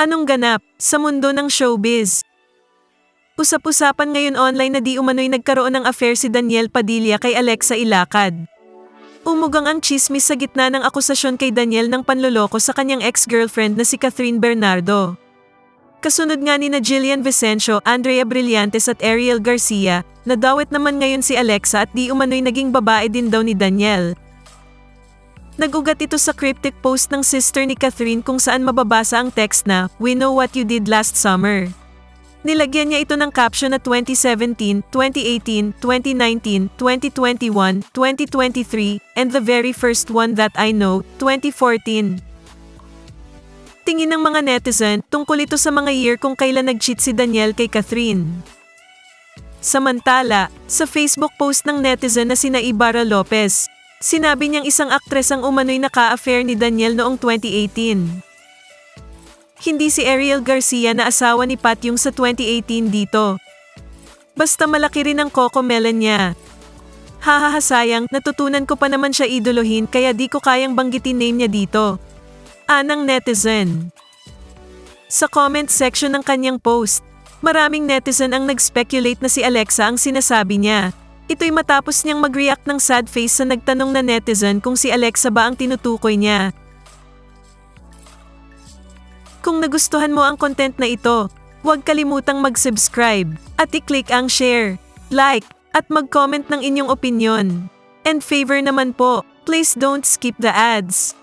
Anong ganap sa mundo ng showbiz? Usap-usapan ngayon online na di umano'y nagkaroon ng affair si Daniel Padilla kay Alexa Ilacad. Umugang ang chismis sa gitna ng akusasyon kay Daniel ng panloloko sa kanyang ex-girlfriend na si Catherine Bernardo. Kasunod nga ni na Jillian Vicencio, Andrea Brillantes at Ariel Garcia, nadawit naman ngayon si Alexa at di umano'y naging babae din daw ni Daniel. Nagugat ito sa cryptic post ng sister ni Catherine kung saan mababasa ang text na, We know what you did last summer. Nilagyan niya ito ng caption na 2017, 2018, 2019, 2021, 2023, and the very first one that I know, 2014. Tingin ng mga netizen tungkol ito sa mga year kung kailan nag-cheat si Daniel kay Catherine. Samantala, sa Facebook post ng netizen na sina Ibarra Lopez, sinabi niyang isang aktres ang umano'y naka-affair ni Daniel noong 2018. Hindi si Ariel Garcia na asawa ni Pat yung sa 2018 dito. Basta malaki rin ang coco melon niya. Hahaha sayang, natutunan ko pa naman siya idolohin kaya di ko kayang banggitin name niya dito. Anang netizen. Sa comment section ng kanyang post, maraming netizen ang nag-speculate na si Alexa ang sinasabi niya. Ito'y matapos niyang mag-react ng sad face sa nagtanong na netizen kung si Alexa ba ang tinutukoy niya. Kung nagustuhan mo ang content na ito, huwag kalimutang mag-subscribe at i-click ang share, like, at mag-comment ng inyong opinion. And favor naman po, please don't skip the ads.